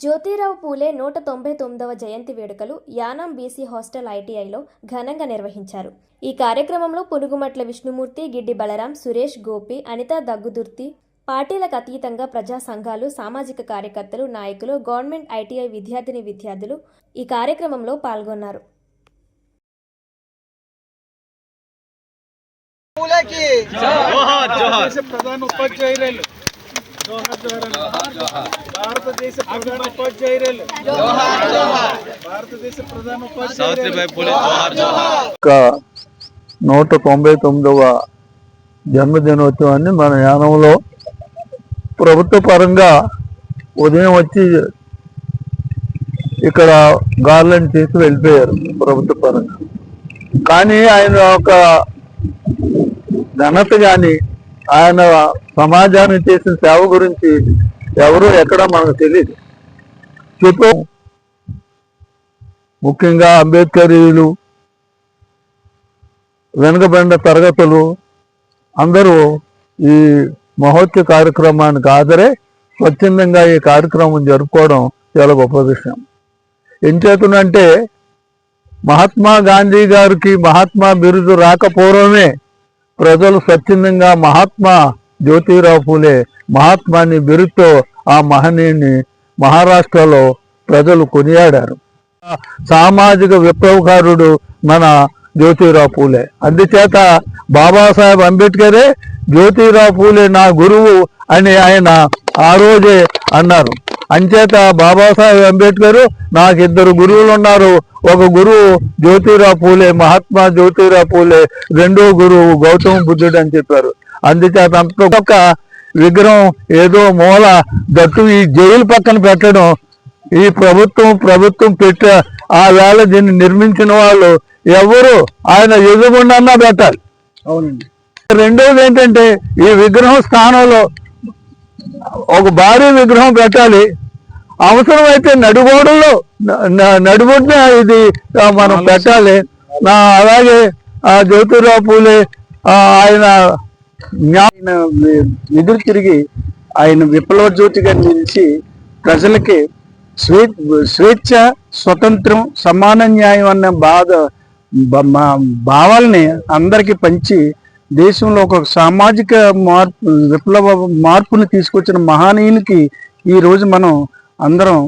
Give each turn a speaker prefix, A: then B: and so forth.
A: జ్యోతిరావు పూలే నూట తొంభై తొమ్మిదవ జయంతి వేడుకలు యానాం బీసీ హాస్టల్ ఐటీఐలో ఘనంగా నిర్వహించారు. ఈ కార్యక్రమంలో పునుగుమట్ల విష్ణుమూర్తి గిడ్డి బలరాం సురేష్ గోపి అనిత దగ్గుదుర్తి పార్టీలకు అతీతంగా ప్రజా సంఘాలు సామాజిక కార్యకర్తలు నాయకులు గవర్నమెంట్ ఐటీఐ విద్యార్థిని విద్యార్థులు ఈ కార్యక్రమంలో పాల్గొన్నారు.
B: ప్రధాన ఉపాధ్యాయురాలు. భారతదేశ ప్రధాన ఉపాధ్యాయురాలు భారతదేశ ప్రధాన ఉపాధ్యాయురాలు
C: నూట తొంభై తొమ్మిదవ జన్మదినోత్సవాన్ని మన యానంలో ప్రభుత్వ పరంగా ఉదయం వచ్చి ఇక్కడ గార్లెండ్ చేసి వెళ్ళిపోయారు ప్రభుత్వ పరంగా. కానీ ఆయన ఒక ఘనత కానీ ఆయన సమాజానికి చేసిన సేవ గురించి ఎవరు ఎక్కడ మనకు తెలియదు చెప్పు ముఖ్యంగా అంబేద్కరీయులు వెనుకబడిన తరగతులు అందరూ ఈ మహోత్సవ కార్యక్రమానికి ఆదరే స్వచ్ఛందంగా ఈ కార్యక్రమం జరుపుకోవడం చాలా గొప్ప విషయం. ఎంచేతనంటే మహాత్మా గాంధీ గారికి మహాత్మా బిరుదు రాకపోవడమే ప్రజలు స్వచ్ఛందంగా మహాత్మా జ్యోతిరావు పూలే మహాత్మాని బిరుతో ఆ మహనీయుని మహారాష్ట్రలో ప్రజలు కొనియాడారు. సామాజిక విప్లవకారుడు మన జ్యోతిరావు పూలే. అందుచేత బాబాసాహెబ్ అంబేద్కరే జ్యోతిరావు పూలే నా గురువు అని ఆయన ఆ రోజే అన్నారు. అంచేత బాబాసాహెబ్ అంబేద్కర్ నాకు ఇద్దరు గురువులు ఉన్నారు ఒక గురువు జ్యోతిరావు పూలే మహాత్మా జ్యోతిరావు పూలే రెండో గురువు గౌతమ బుద్ధుడు అని చెప్పారు. అందుచేత అంత ఒక విగ్రహం ఏదో మూల దట్టు ఈ జైలు పక్కన పెట్టడం ఈ ప్రభుత్వం ప్రభుత్వం పెట్ట ఆ వేళ దీన్ని నిర్మించిన వాళ్ళు ఎవరు ఆయన ఎదుగుండన్నా పెట్టాలి
B: అవునండి.
C: రెండోది ఏంటంటే ఈ విగ్రహం స్థానంలో ఒక భారీ విగ్రహం పెట్టాలి. అవసరమైతే నడుగోడల్లో నడుబొడ్న ఇది మనం పెట్టాలి. నా అలాగే ఆ జ్యోతిరావు పూలే ఆయన
B: ఆయన ఎదురు తిరిగి ఆయన విప్లవ జ్యోతిగా నిలిచి ప్రజలకి స్వే స్వేచ్ఛ స్వతంత్రం సమాన న్యాయం అన్న బాధ భావాల్ని అందరికీ పంచి దేశంలో ఒక సామాజిక మార్పు విప్లవ మార్పును తీసుకొచ్చిన మహానీయునికి ఈ రోజు మనం అందరం